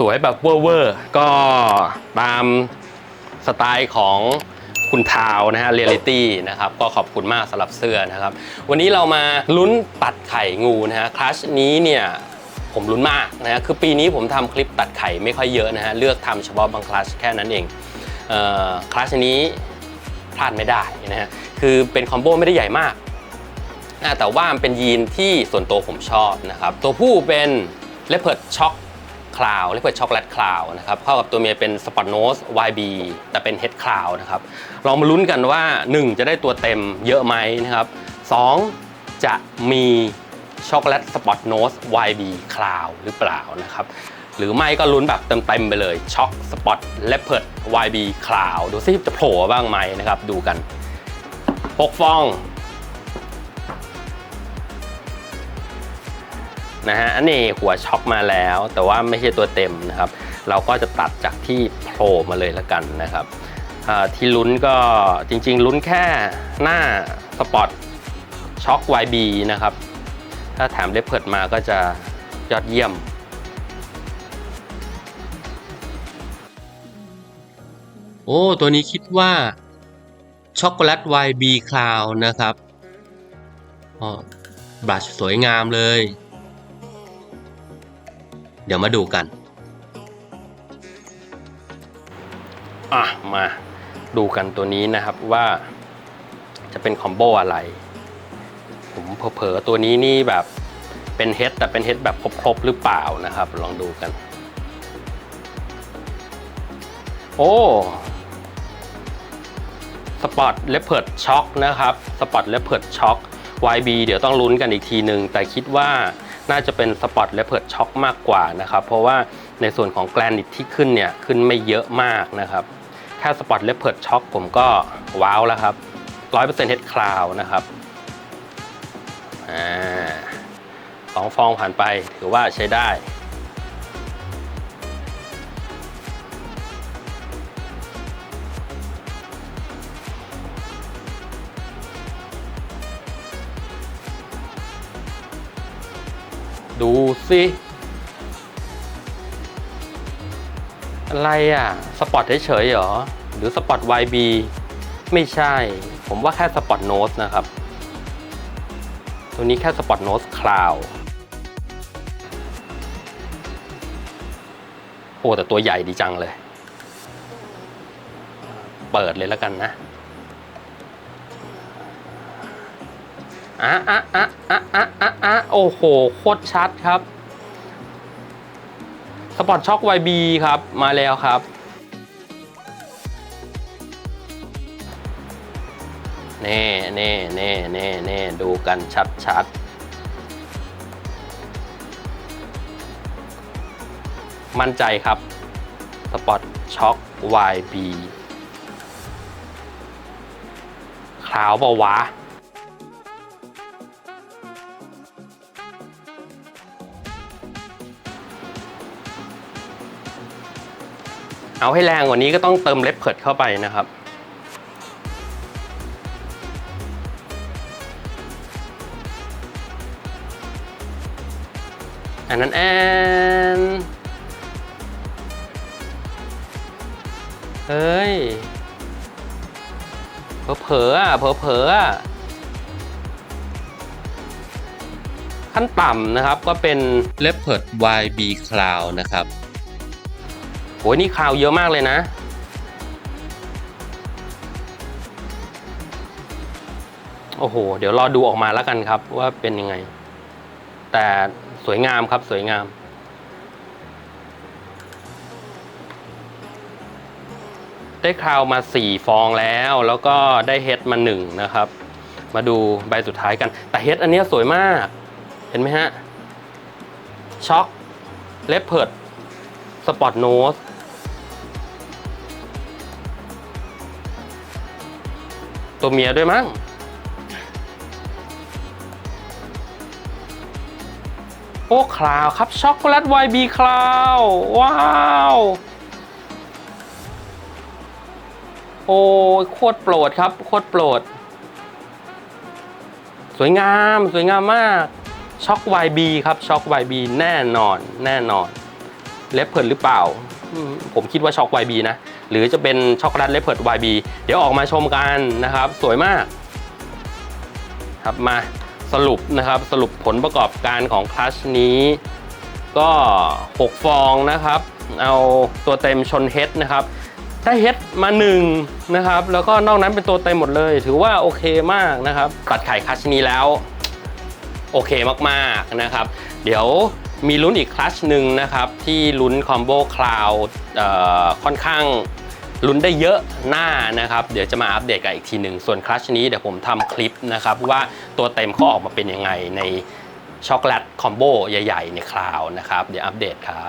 สวยแบบเวอร์ๆก็ตามสไตล์ของคุณทาวนะฮะเรียลิตี้นะครับก็ขอบคุณมากสำหรับเสื้อนะครับ วันนี้เรามาลุ้นตัดไข่งูนะฮะคลัชนี้เนี่ยผมลุ้นมากนะฮะคือปีนี้ผมทำคลิปตัดไข่ไม่ค่อยเยอะนะฮะเลือกทำเฉพาะบางคลัชแค่นั้นเองเอ่อคลัชนี้พลาดไม่ได้นะฮะคือเป็นคอมโบไม่ได้ใหญ่มากแต่ว่ามันเป็นยีนที่ส่วนตัวผมชอบนะครับ ตัวผู้เป็นเลเพิร์ดช็อก คลาวเลเพิร์ดช็อกโกแลตคลาวนะครับเข้ากับตัวเมียเป็นสปอตโนส YB แต่เป็นเฮดคลาวนะครับลองมาลุ้นกันว่า 1 จะได้ตัวเต็มเยอะไหมนะครับ 2 จะมีช็อกโกแลตสปอตโนส YB คลาวหรือเปล่านะครับหรือไม่ก็ลุ้นแบบเต็มๆไปเลยช็อกสปอตเลเพิร์ด YB คลาวดูซิจะโผล่บ้างไหมนะครับดูกันหกฟอง นะฮะอันนี้หัวช็อกมาแล้ว แต่ว่าไม่ใช่ตัวเต็มนะครับ เราก็จะตัดจากที่โผล่มาเลยละกันนะครับที่ลุ้นก็จริงๆลุ้นแค่หน้าสปอตช็อก YB นะครับ ถ้าแถมเลปเพิร์ดมาก็จะยอดเยี่ยมโอ้ ตัวนี้คิดว่าช็อกโกแลต YB Cloud นะครับอ๋อบลัชสวยงามเลย ดี๋ยวมาดูกัน อะ มาดูกันตัวนี้นะครับว่าจะเป็นคอมโบอะไร ผมเผลอๆตัวนี้นี่แบบเป็นเฮดแต่เป็นเฮดแบบครบๆหรือเปล่านะครับ ลองดูกัน โอ้สปอตเลเพิร์ดช็อคนะครับสปอตเลเพิร์ดช็อค YB เดี๋ยวต้องลุ้นกันอีกทีหนึ่งแต่คิดว่า น่าจะเป็นสปอตและเพิร์ดช็อคมากกว่านะครับ เพราะว่าในส่วนของแกรนิตที่ขึ้นเนี่ยขึ้นไม่เยอะมากนะครับ แค่สปอตและเพิร์ดช็อคผมก็ว้าวแล้วครับ100%เฮดคลาวนะครับอ่าสองฟองผ่านไปถือว่าใช้ได้ ดูสิอะไรอะ สปอตเฉยๆหรอ หรือสปอต YB ไม่ใช่ ผมว่าแค่สปอตโนสนะครับ ตัวนี้แค่สปอตโนสคลาวโอ้แต่ตัวใหญ่ดีจังเลย เปิดเลยแล้วกันนะ อะอะอะอะอะอะอะโอ้โห โคตรชัดครับ สปอตช็อค YB ครับ มาแล้วครับ เน่เน่เน่เน่เน่ดูกันชัดชัดมั่นใจครับ สปอตช็อค YB ขาวเปล่าวะ เอาให้แรงกว่านี้ก็ต้องเติมเล็บเพิดเข้าไปนะครับ อันนั้นแอนเฮ้ย เผลอๆอะ เผลอๆอะ ขั้นต่ำนะครับก็เป็น Leopard YB Cloud นะครับ โหยนี่ข่าวเยอะมากเลยนะ โอ้โห เดี๋ยวรอดูออกมาแล้วกันครับ ว่าเป็นยังไง แต่สวยงามครับสวยงาม ได้คราวมา 4 ฟองแล้ว แล้วก็ได้เฮดมา 1 นะครับ มาดูใบสุดท้ายกัน แต่เฮดอันเนี้ยสวยมาก เห็นไหมฮะ ช็อคเลปเพิร์ดสปอตโนส ตัวเมียด้วยมั้งโอ้คลาวครับ ช็อกโกแลต YB คลาว ว้าว โอ้โคตรโปรดครับ โคตรโปรด สวยงาม สวยงามมาก ช็อก YB ครับ ช็อก YB แน่นอน แน่นอน เลปเพิร์ดหรือเปล่า ผมคิดว่าช็อก YB นะ หรือจะเป็นช็อกโกแลตเลปเพิร์ด YB เดี๋ยวออกมาชมกันนะครับ สวยมาก ครับมาสรุปนะครับสรุปผลประกอบการของคลัชนี้ ก็ 6 ฟองนะครับ เอาตัวเต็มชนเฮดนะครับได้เฮดมา1นะครับแล้วก็นอกนั้นเป็นตัวเต็มหมดเลย ถือว่าโอเคมากนะครับตัดไข่คลัชนี้แล้ว โอเคมากๆนะครับ เดี๋ยว มีลุ้นอีกคลัชหนึ่งนะครับ ที่ลุ้นคอมโบคลาวค่อนข้างลุ้นได้เยอะหน้านะครับ เดี๋ยวจะมาอัปเดตกันอีกทีหนึ่งส่วนคลัชนี้เดี๋ยวผมทำคลิปนะครับ ว่าตัวเต็มเขาออกมาเป็นยังไงในช็อกโกแลตคอมโบใหญ่ ๆ ในคลาวนะครับ เดี๋ยวอัปเดตครับ